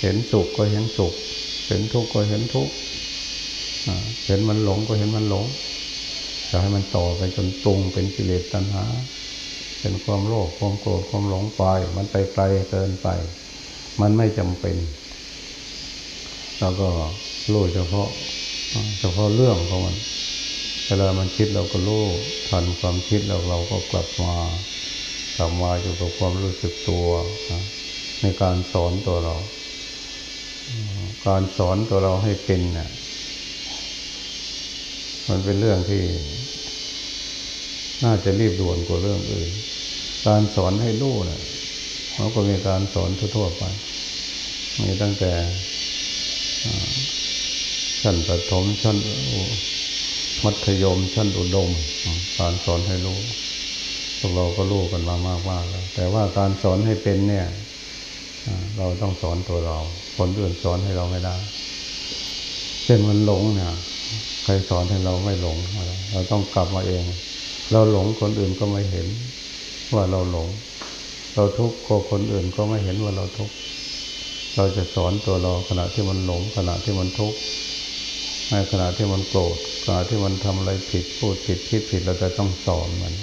เห็นสุขก็เห็นสุข เห็นทุกข์ก็เห็นทุกข์เห็นมันหลงก็เห็นมันหลงจะให้มันต่อไปจนตรงเป็นกิเลสตัณหา เป็นความโลภความโกรธความหลงไป มันไปไกลเกินไป มันไม่จำเป็น แล้วก็รู้เฉพาะเฉพาะเรื่องของมันเวลามันคิดเราก็รู้ทันความคิดแล้วเราก็กลับมากลับมาอยู่กับความรู้สึกตัวในการสอนตัวเรา การสอนตัวเราให้เป็นเนี่ยมันเป็นเรื่องที่ น่าจะรีบด่วนกว่าเรื่องอื่น การสอนให้รู้เนี่ยมันก็มีการสอนทั่วๆไป มีตั้งแต่ชั้นประถมชั้นมัธยมชั้นอุดม การสอนให้รู้พวกเราก็รู้กันมามากมากแล้วแต่ว่าการสอนให้เป็นเนี่ยเราต้องสอนตัวเรา คนอื่นสอนให้เราไม่ได้ เช่นมันหลงเนี่ยใครสอนให้เราไม่หลง เราต้องกลับมาเอง เราหลงคนอื่นก็ไม่เห็น ว่าเราหลง เราทุกข์ก็คนอื่นก็ไม่เห็นว่าเราทุกข์เราจะสอนตัวเราขณะที่มันหลงขณะที่มันทุกข์ในขณะที่มันโกรธขณะที่มันทำอะไรผิดพูดผิดคิดผิดเราจะต้องสอนมัน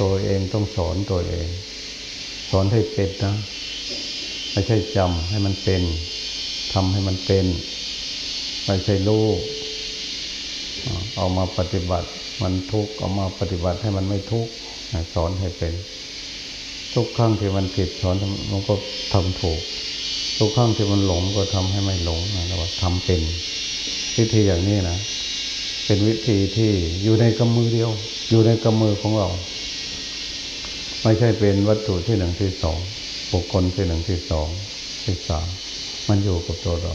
ตัวเองต้องสอนตัวเอง สอนให้เป็นนะ ไม่ใช่จำให้มันเป็นทำให้มันเป็น ไม่ใช่รู้เอามาปฏิบัติมันทุกข์เอามาปฏิบัติให้มันไม่ทุกข์สอนให้เป็น ทุกครั้งที่มันผิดสอนมันก็ทำถูก ทุกครั้งที่มันหลงก็ทำให้ไม่หลงนะเราทำเป็น วิธีอย่างนี้นะเป็นวิธีที่อยู่ในกำมือเดียว อยู่ในกำมือของเรา ไม่ใช่เป็นวัตถุที่หนึ่งที่สอง บุคคลที่หนึ่งที่สองที่สามมันอยู่กับตัวเรา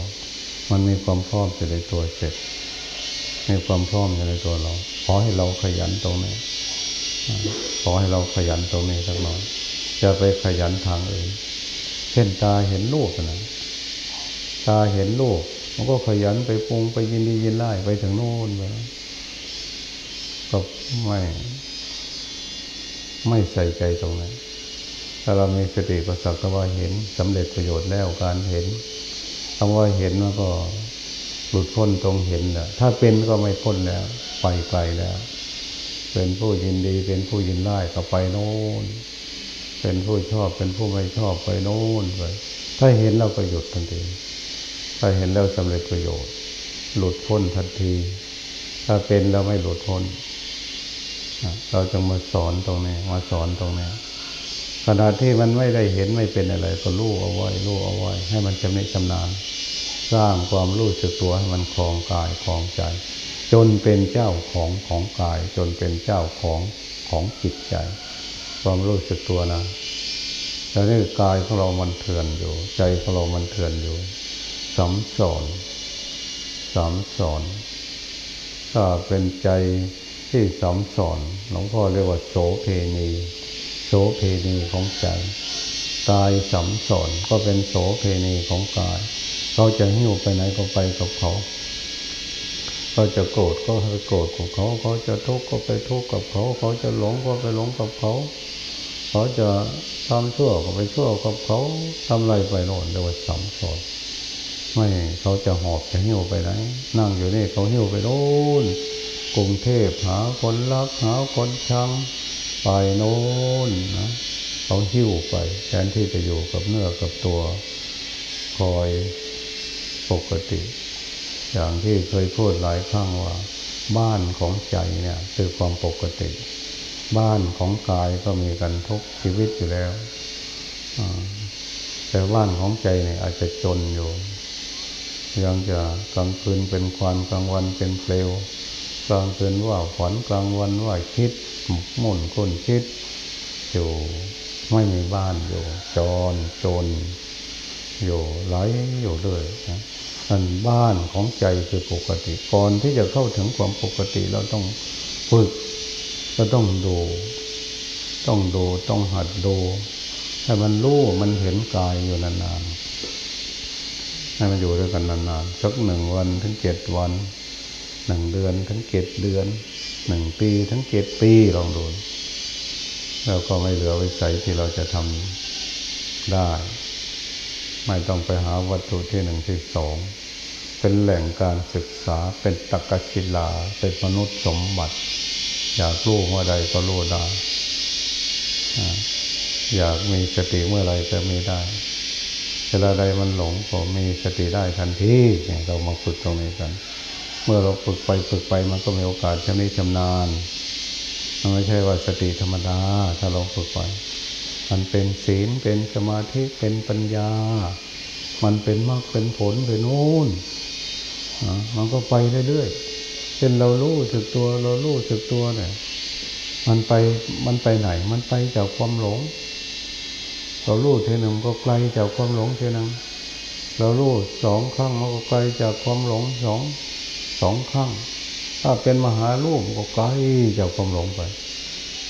มันมีความพร้อมอยู่ในตัวเสร็จมีความพร้อมอยู่ในตัวเรา ขอให้เราขยันตรงนี้ ขอให้เราขยันตรงนี้สักหน่อยจะไปขยันทางอื่น เช่นตาเห็นลูกนะตาเห็นลูกมันก็ขยันไปปรุงไปยินดียินไล่ไปถึงโน่นไปก็ไม่ ไม่ใส่ใจตรงนั้น ถ้าเรามีสติก็สักว่าเห็นสำเร็จประโยชน์แล้วการเห็นคำว่าเห็นมันก็หลุดพ้นตรงเห็นแหละถ้าเป็นก็ไม่พ้นแล้วไปไกลแล้ว เป็นผู้ยินดีเป็นผู้ยินไล่ก็ไปโน่นเป็นผู้ชอบเป็นผู้ไม่ชอบไปโน่นไปถ้าเห็นเราก็หยุดทันทีถ้าเห็นแล้วสำเร็จประโยชน์ หลุดพ้นทันที ถ้าเป็นแล้วไม่หลุดพ้นเราจะมาสอนตรงนี้มาสอนตรงนี้ ขณะที่มันไม่ได้เห็นไม่เป็นอะไร ก็รู้เอาไว้รู้เอาไว้ ให้มันจำนิชำนาญสร้างความรู้สึกตัวให้มันคลองกายคลองใจ จนเป็นเจ้าของของกาย จนเป็นเจ้าของของจิตใจ ความรู้สึกตัวนะแต่นี่กายของเรามันเถื่อนอยู่ ใจของเรามันเถื่อนอยู่สมสอนสมสอนถ้าเป็นใจที่สมสอนหลวงพ่อเรียกว่าโสเพณี โสเพณีของใจกายสัมสอนก็เป็นโสเพณีของกาย เขาจะหิ้วไปไหนก็ไปกับเขาเขาจะโกรธก็ไปโกรธกับเขา เขาจะทุกข์ก็ไปทุกข์กับเขา เขาจะหลงก็ไปหลงกับเขา เขาจะทำชั่วก็ไปชั่วกับเขาทำอะไรไปโน่นเรียกว่าสัมสอนไม่เขาจะหอบจะหิ้วไปไหน นั่งอยู่นี่เขาหิ้วไปโน่นกรุงเทพหาคนรักหาคนชัง ไปโน่นนะเขาหิ้วไป แทนที่จะอยู่กับเนื้อกับตัวคอยปกติ อย่างที่เคยพูดหลายครั้งว่า บ้านของใจเนี่ยคือความปกติ บ้านของกายก็มีกันทุกชีวิตอยู่แล้วแต่บ้านของใจเนี่ยอาจจะจนอยู่ยังจะกลางคืนเป็นควันกลางวันเป็นเปลว กลางคืนว่าฝันกลางวันว่าคิดหมุนคนคิด อยู่ไม่มีบ้านอยู่ จรจน อยู่ไหลอยู่เลยนะอันบ้านของใจคือปกติก่อนที่จะเข้าถึงความปกติเราต้องฝึกก็ต้องดู ต้องดูต้องหัดดูให้มันรู้มันเห็นกายอยู่นานๆให้มันอยู่ด้วยกันนานๆสักหนึ่งวันถึงเจ็ดวัน หนึ่งเดือนถึงเจ็ดเดือนหนึ่งปีถึงเจ็ดปีลองดูแล้วก็ไม่เหลือวิสัยที่เราจะทำได้ ไม่ต้องไปหาวัตถุที่หนึ่งที่สองเป็นแหล่งการศึกษาเป็นตะกศิลาเป็นมนุษย์สมบัติ อยากรู้เมื่อใดก็รู้ได้อยากมีสติเมื่อไรจะมีได้เวลาใดมันหลงก็มีสติได้ทันทีเรามาฝึกตรงนี้กัน เมื่อเราฝึกไปฝึกไปมันก็มีโอกาสชำนิชำนาญมันไม่ใช่ว่าสติธรรมดา ถ้าเราฝึกไป มันเป็นศีลเป็นสมาธิเป็นปัญญา มันเป็นมรรคเป็นผลไปนู่นมันก็ไปเรื่อยๆเช่นเรารู้สึกตัวเรารู้สึกตัวเนี่ยมันไปมันไปไหน มันไปจากความหลง เรารู้เท่นึงก็ไกลจากความหลงเท่นึงเรารู้สองครั้งมันก็ไกลจากความหลงสอง สองครั้งถ้าเป็นมหาลูกก็ไกลจากความหลงไป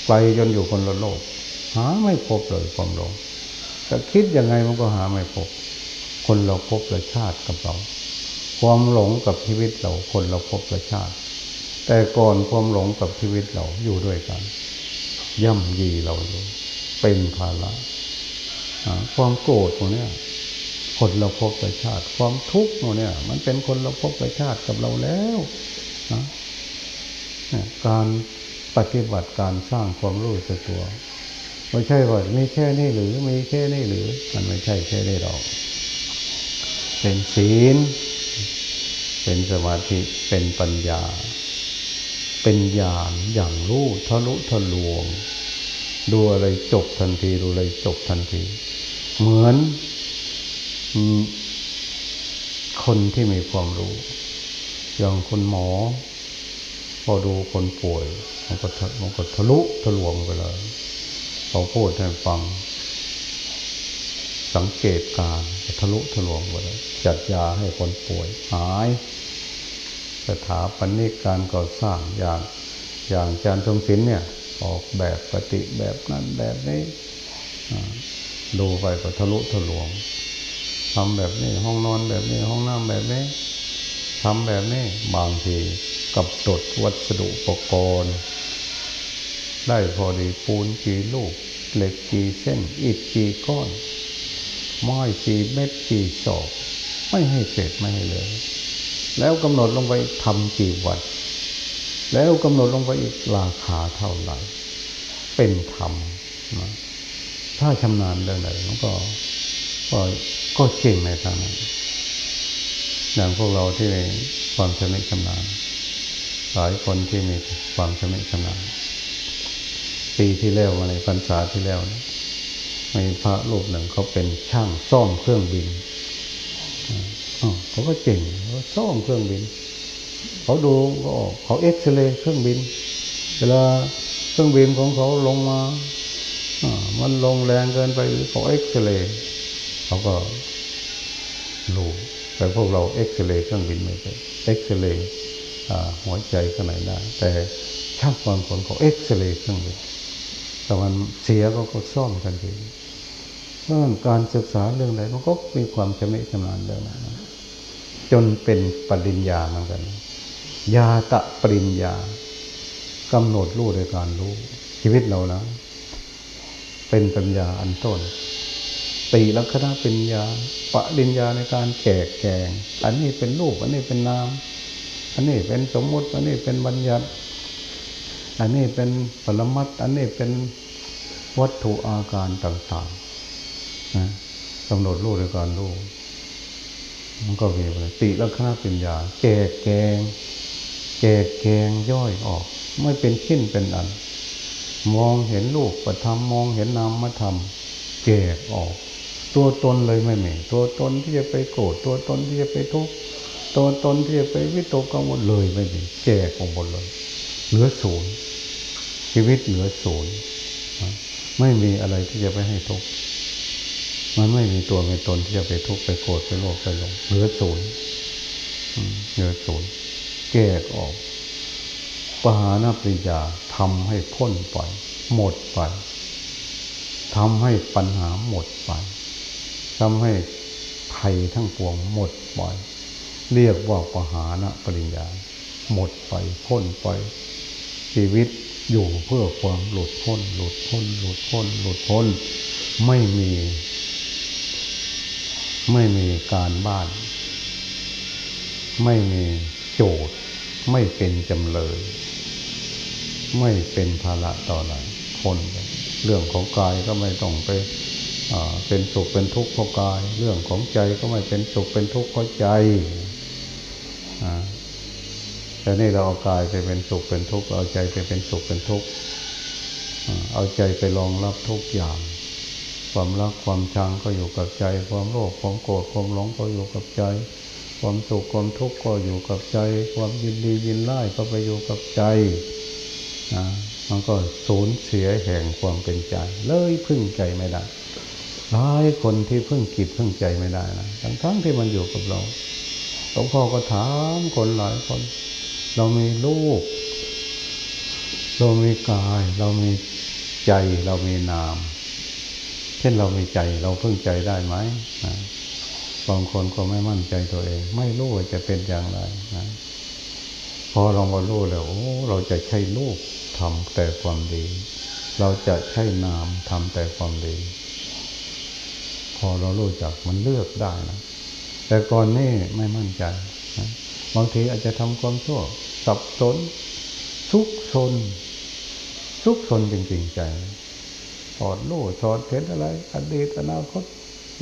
ไกลจนอยู่คนละโลก หาไม่พบเลยความหลงแต่คิดยังไงมันก็หาไม่พบ คนเราพบเลยชาติกับเรา ความหลงกับชีวิตเราคนเราพบเลยชาติ แต่ก่อนความหลงกับชีวิตเราอยู่ด้วยกัน ย่ำยีเราอยู่เป็นภาระความโกรธตัวเนี้ คนเราพบประชาติ ความทุกข์เนี่ย มันเป็นคนเราพบประชาติกับเราแล้วนะการปฏิบัติการสร้างความรู้สึกตัวไม่ใช่ว่ามีแค่นี้หรือมีแค่นี้หรือ มันไม่ใช่แค่นี้หรอก เป็นศีล เป็นสมาธิเป็นปัญญา เป็นญาณอย่างรู้ทะลุทะลวง ดูอะไรจบทันทีดูอะไรจบทันที เหมือน คนที่มีความรู้ อย่างคนหมอ พอดูคนป่วย มันก็มันก็ทะลุทะลวงไปเลยเขาพูดให้ฟัง สังเกตการทะลุทะลวงไปเลยจัดยาให้คนป่วยหาย สถาปนิกการก่อสร้างอย่างอย่างจารย์ทรงศิลป์เนี่ย ออกแบบปฏิแบบนั้นแบบนี้ดูไปก็ทะลุทะลวง ทำแบบนี้ ห้องนอนแบบนี้ ห้องน้ำแบบนี้ทำแบบนี้บางทีกับตดวัสดุอุปกรณ์ได้พอดีปูนกี่ลูก เหล็กกี่เส้น อิฐกี่ก้อนไม้กี่เม็ดกี่ศอกไม่ให้เสร็จไม่ให้เลย แล้วกำหนดลงไปทำกี่วัน แล้วกำหนดลงไปอีกราคาเท่าไหร่ เป็นธรรมนะถ้าชำนาญเรื่องไหนมันก็ ก็ก็เก่งในทางนั้นอย่างพวกเราที่มีความชำนิชำนาญหลายคนที่มีความชำนิชำนาญปีที่แล้วมาในพรรษาที่แล้วนะมีพระรูปหนึ่งเขาเป็นช่างซ่อมเครื่องบินเขาก็เก่งเขาซ่อมเครื่องบิน เขาดูก็เขาเอ็กซเรย์เครื่องบิน เวลาเครื่องบินของเขาลงมามันลงแรงเกินไปเขาเอ็กซเรย์ เขาก็รู้แต่พวกเราเอ็กซเรย์เครื่องบินไม่เป็นเอ็กซเรย์หัวใจข้างในได้แต่ช่างความคนเขาเอ็กซเรย์เครื่องบินแต่มันเสียก็ก็ซ่อมทันทีเพราะการศึกษาเรื่องใดมันก็มีความชำนิชำนาญเรื่องนั้นจนเป็นปริญญาเหมือนกันยาตะปริญญากำหนดรู้โดยการรู้ ชีวิตเรานะ เป็นปัญญาอันต้น ตีลักษณะปัญญาปริญญาในการแจกแจง อันนี้เป็นรูป อันนี้เป็นนาม อันนี้เป็นสมมติ อันนี้เป็นบัญญัติ อันนี้เป็นปรมัตอันนี้เป็นวัตถุอาการต่างๆนะกำหนดรูปในการรู้มันก็มีเลยติลักษณะปัญญาแจกแกงแจกแกงย่อยออก ไม่เป็นขิ้นเป็นอัน มองเห็นรูปประธรรมมองเห็นนามมาทำแจกออก ตัวตนเลยไม่มีตัวตนที่จะไปโกรธตัวตนที่จะไปทุกข์ตัวตนที่จะไปวิตกกังวลเลยไม่มีแก่ของหมดเลยเหลือศูนย์ชีวิตเหลือศูนย์ไม่มีอะไรที่จะไปให้ทุกข์มันไม่มีตัวมีตนที่จะไปทุกข์ไปโกรธไปโลภไปหลงเหลือศูนย์เหลือศูนย์แก้ออกปหานาปริยาทำให้พ้นไปหมดไปทำให้ปัญหาหมดไป ทำให้ภัยทั้งปวงหมดไปเรียกว่าปหานะปริญญา หมดไปพ้นไป ชีวิตอยู่เพื่อความหลุดพ้น หลุดพ้น หลุดพ้น หลุดพ้น ไม่มี ไม่มีการบ้าน ไม่มีโจทย์ ไม่เป็นจำเลย ไม่เป็นภาระต่อหลายคนเรื่องของกายก็ไม่ต้องไป เป็นสุขเป็นทุกข์เพราะกาย เรื่องของใจก็ไม่เป็นสุขเป็นทุกข์เพราะใจแต่นี่เราเอากายไปเป็นสุขเป็นทุกข์เอาใจไปเป็นสุขเป็นทุกข์เอาใจไปรองรับทุกอย่าง ความรักความชังก็อยู่กับใจ ความโลภความโกรธความหลงก็อยู่กับใจ ความสุขความทุกข์ก็อยู่กับใจ ความยินดียินไล่ก็ไปอยู่กับใจมันก็สูญเสียแห่งความเป็นใจ เลยพึ่งใจไม่ได้ หลายคนที่เพึ่งกิจพึ่งใจไม่ได้นะทั้งทั้งที่มันอยู่กับเราหลวงพ่อก็ถามคนหลายคน เรามีลูก เรามีกาย เรามีใจเรามีนาม เช่นเรามีใจเราเพึ่งใจได้ไหมนะบางคนก็ไม่มั่นใจตัวเอง ไม่รู้ว่าจะเป็นอย่างไรนะพอเรามารู้แล้วโอ้เราจะใช้ลูกทำแต่ความดี เราจะใช้นามทำแต่ความดี อเรารู้จักมันเลือกได้นะแต่ก่อนนี่ไม่มั่นใจนะบางทีอาจจะทำความชั่ว สับสนทุกชนทุกชนจริงๆใจถอดลู่ถอดเห็นอะไร อดีตอนาคต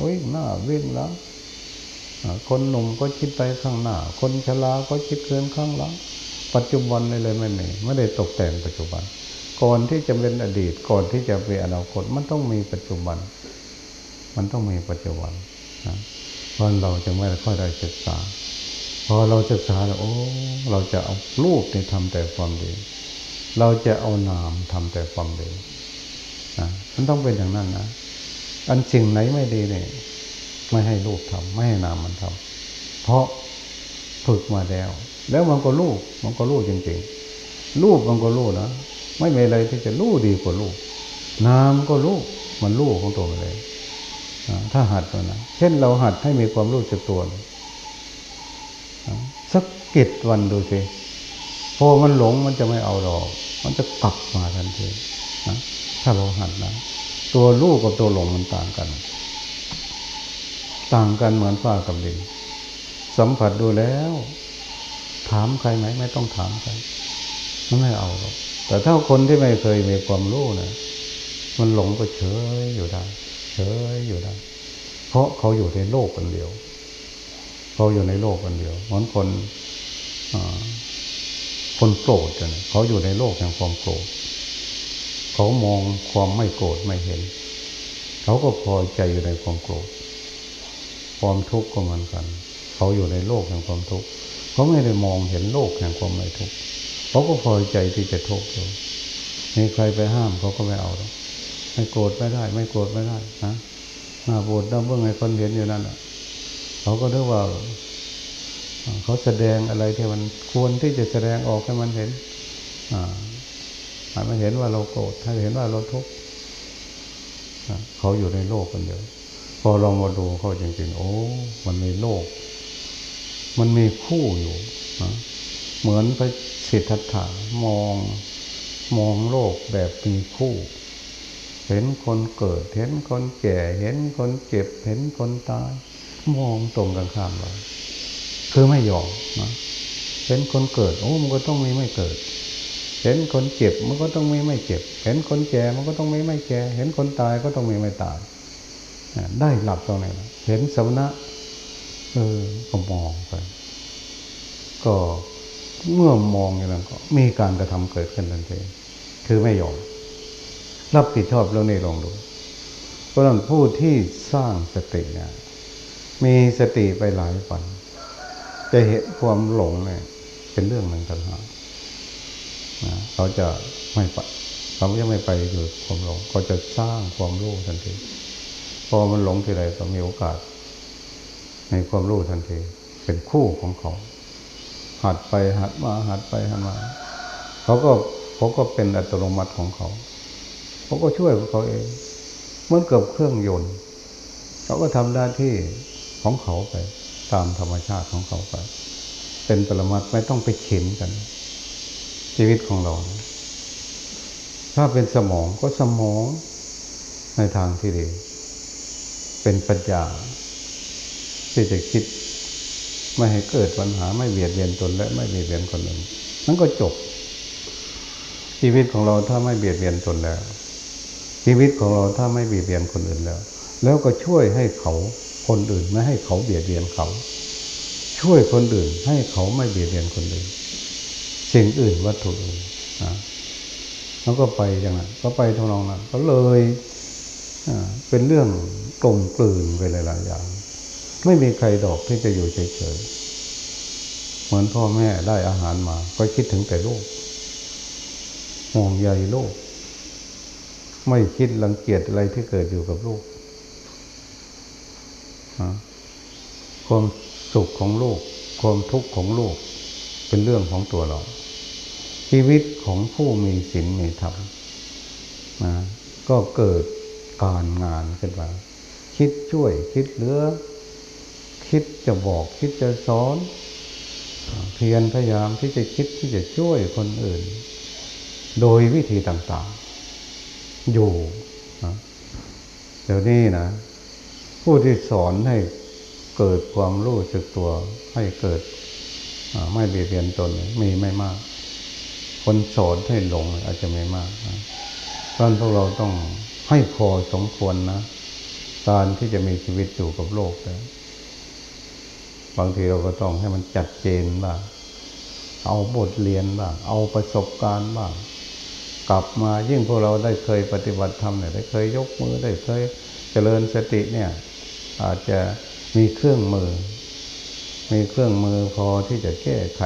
วิ่งหน้าวิ่งหลังคนหนุ่มก็คิดไปข้างหน้า คนชราก็คิดเกินข้างหลัง ปัจจุบันเลยเลยไม่มีไม่ได้ตกแต่งปัจจุบัน ก่อนที่จะเป็นอดีตก่อนที่จะเป็นอนาคตมันต้องมีปัจจุบัน มันต้องมีปัจจุบันนะเพราะเราจะไม่ค่อยได้ศึกษา พอเราศึกษาแล้วโอ้เราจะเอารูปนี่ทำแต่ความดี เราจะเอานามทำแต่ความดีนะมันต้องเป็นอย่างนั้นนะอันสิ่งไหนไม่ดีเนี่ยไม่ให้รูปทำไม่ให้นามมันทำเพราะฝึกมาแล้ว แล้วมันก็รู้มันก็รู้จริงๆรู้มันก็รู้นะไม่มีอะไรที่จะรู้ดีกว่ารู้นามก็รู้มันรู้ของตัวเลย ถ้าหัดตัวนะเช่นเราหัดให้มีความรู้จักตัวสักกิจวันดูสิพอมันหลงมันจะไม่เอาหรอก มันจะกลับมาทันทีนะถ้าเราหัดนะตัวรู้กับตัวหลงมันต่างกัน ต่างกันเหมือนฟ้ากับดินสัมผัสดูแล้ว ถามใครไหมไม่ต้องถามใครมันไม่เอาหรอกแต่ถ้าคนที่ไม่เคยมีความรู้นะมันหลงก็เฉยอยู่ได้ เฉยอยู่ได้ เพราะเขาอยู่ในโลกกันเดียว เขาอยู่ในโลกกันเดียวเหมือนคนคนโกรธกันเขาอยู่ในโลกแห่งความโกรธเขามองความไม่โกรธไม่เห็น เขาก็พอใจอยู่ในความโกรธความทุกข์ก็เหมือนกัน เขาอยู่ในโลกแห่งความทุกข์เขาไม่ได้มองเห็นโลกแห่งความไม่ทุกข์เขาก็พอใจที่จะทุกข์อยู่มีใครไปห้ามเขาก็ไม่เอาหรอก ไม่โกรธไม่ได้ ไม่โกรธไม่ได้นะหน้าบูดน้ำเบื้องไงคนเห็นอยู่นั่นเขาก็เรียกว่าเขาแสดงอะไรที่มันควรที่จะแสดงออกให้มันเห็น อ่าให้มันเห็นว่าเราโกรธให้เห็นว่าเราทุกข์เขาอยู่ในโลกกันเดียวพอลองมาดูเขาจริงๆ โอ้ มันมีโลก มันมีคู่อยู่นะเหมือนพระสิทธัตถะมองมองโลกแบบมีคู่ เห็นคนเกิด เห็นคนแก่ เห็นคนเจ็บ เห็นคนตาย มองตรงกันข้ามเลยคือไม่ยอมนะเห็นคนเกิด โอ้ มันก็ต้องมีไม่เกิด เห็นคนเจ็บ มันก็ต้องมีไม่เจ็บ เห็นคนแก่ มันก็ต้องมีไม่แก่ เห็นคนตายก็ต้องมีไม่ตาย ได้หลับตรงไหนเห็นสมณะ เออ ก็มองไป ก็เมื่อมองอย่างนั้นก็มีการกระทำเกิดขึ้นทันที คือไม่ยอม รับผิดชอบเรื่องนี้ลองดูเพราะนั้นผู้ที่สร้างสติเนี่ยมีสติไปหลายวัน จะเห็นความหลงเนี่ยเป็นเรื่องหนึ่งต่างหากนะเขาจะไม่ไปเขาจะไม่ไปอยู่ความหลงเขาจะสร้างความรู้ทันทีพอมันหลงทีไรก็มีโอกาส ในความรู้ทันที เป็นคู่ของเขา หัดไปหัดมาหัดไปหัดมา เขาก็เขาก็เป็นอัตโนมัติของเขา เขาก็ช่วยเขาเองเหมือนกับเครื่องยนต์เขาก็ทำหน้าที่ของเขาไป ตามธรรมชาติของเขาไป เป็นปรมัตไม่ต้องไปเข็นกัน ชีวิตของเรา ถ้าเป็นสมองก็สมองในทางที่ดี เป็นปัญญาที่จะคิดไม่ให้เกิดปัญหาไม่เบียดเบียนตนและไม่เบียดเบียนคนอื่นนั่นก็จบ ชีวิตของเราถ้าไม่เบียดเบียนตนแล้ว ชีวิตของเราถ้าไม่เบียดเบียนคนอื่นแล้ว แล้วก็ช่วยให้เขาคนอื่นไม่ให้เขาเบียดเบียนเขา ช่วยคนอื่นให้เขาไม่เบียดเบียนคนอื่น สิ่งอื่นวัตถุอื่นนะแล้วก็ไปอย่างนั้นก็ไปทำนองนั้นก็เลยเป็นเรื่องกลมกลืนไปหลายๆอย่าง ไม่มีใครดอกที่จะอยู่เฉยๆเหมือนพ่อแม่ได้อาหารมา ก็คิดถึงแต่ลูกห่วงใยลูก ไม่คิดรังเกียจอะไรที่เกิดอยู่กับลูกความสุขของลูก ความทุกข์ของลูก เป็นเรื่องของตัวเรา ชีวิตของผู้มีศีลมีธรรมนะก็เกิดการงานขึ้นมา คิดช่วยคิดเหลือ คิดจะบอกคิดจะสอน เพียรพยายามที่จะคิดที่จะช่วยคนอื่น โดยวิธีต่าง อยู่นะเดี๋ยวนี้นะ ผู้ที่สอนให้เกิดความรู้สึกตัวให้เกิดไม่เบียดเบียนตนเนี่ยมีไม่มาก คนสอนให้หลงอาจจะไม่มากนะเพราะฉะนั้นพวกเราต้องให้พอสมควรนะการที่จะมีชีวิตอยู่กับโลกนะบางทีเราก็ต้องให้มันจัดเจนบ้างเอาบทเรียนบ้างเอาประสบการณ์บ้าง กลับมายิ่งพวกเราได้เคยปฏิบัติธรรมเนี่ยได้เคยยกมือได้เคยเจริญสติเนี่ยอาจจะมีเครื่องมือ มีเครื่องมือพอที่จะแก้ไข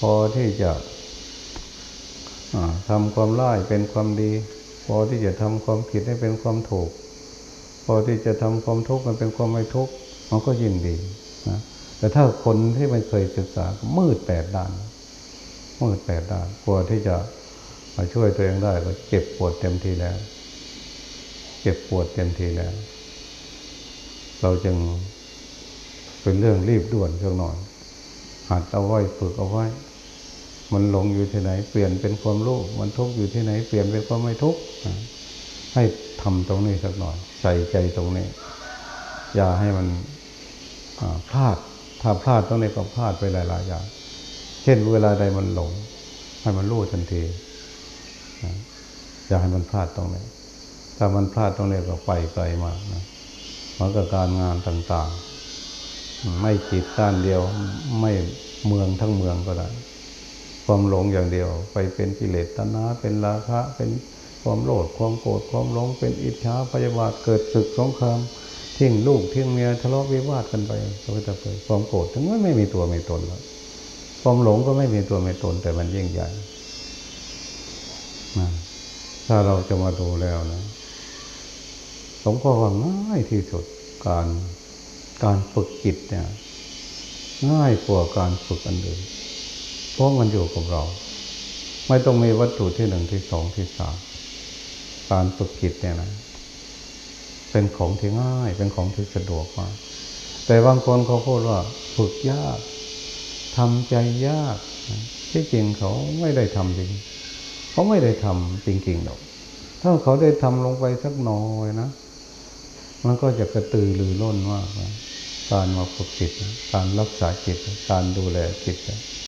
พอที่จะอ่าทำความร้ายเป็นความดี พอที่จะทำความผิดให้เป็นความถูก พอที่จะทำความทุกข์มันเป็นความไม่ทุกข์มันก็ยิ่งดีนะแต่ถ้าคนที่ไม่เคยศึกษามืดแปดด้านมืดแปดด้านกลัวที่จะ มาช่วยตัวเองได้ก็เจ็บปวดเต็มทีแล้ว เจ็บปวดเต็มทีแล้ว เราจึงเป็นเรื่องรีบด่วนเพียงหน่อยหัดเอาไว้ฝึกเอาไว้ มันหลงอยู่ที่ไหน เปลี่ยนเป็นความรู้มันทุกข์อยู่ที่ไหน เปลี่ยนเป็นความไม่ทุกข์ให้ทำตรงนี้สักหน่อย ใส่ใจตรงนี้ อย่าให้มันพลาด ถ้าพลาดตรงนี้ก็พลาดไปหลายๆอย่างเช่นเวลาใดมันหลง ให้มันรู้ทันที อย่าให้มันพลาดตรงนี้ ถ้ามันพลาดตรงนี้ก็ไปไกลมากนะมือนกับการงานต่างๆ ไม่จิตด้านเดียวไม่เมืองทั้งเมืองก็ได้ ความหลงอย่างเดียว ไปเป็นกิเลสตัณหาเป็นราคะเป็นความโลภความโกรธความหลงเป็นอิจฉาพยาบาทเกิดศึกสงครามทิ้งลูกทิ้งเมียทะเลาะวิวาทกันไปก็จะเกิดความโกรธถึงว่ไม่มีตัวไมีตนแล้วความหลงก็ไม่มีตัวไมีตนแต่มันยิ่งใหญ่ ถ้าเราจะมาดูแล้วนะผมก็ว่าง่ายที่สุดการการฝึกจิตเนี่ย ง่ายกว่าการฝึกอันอื่นเพราะมันอยู่กับเรา ไม่ต้องมีวัตถุที่หนึ่งที่สองที่สามการฝึกจิตเนี่ยนะเป็นของที่ง่าย เป็นของที่สะดวกมากแต่บางคนเขาพูดว่าฝึกยากทำใจยาก ที่จริงเขาไม่ได้ทำจริง เขาไม่ได้ทำจริงๆหรอก ถ้าเขาได้ทำลงไปสักน้อยนะ มันก็จะกระตือรือร้นมากนะการมาฝึกจิต การรักษาจิต การดูแลจิต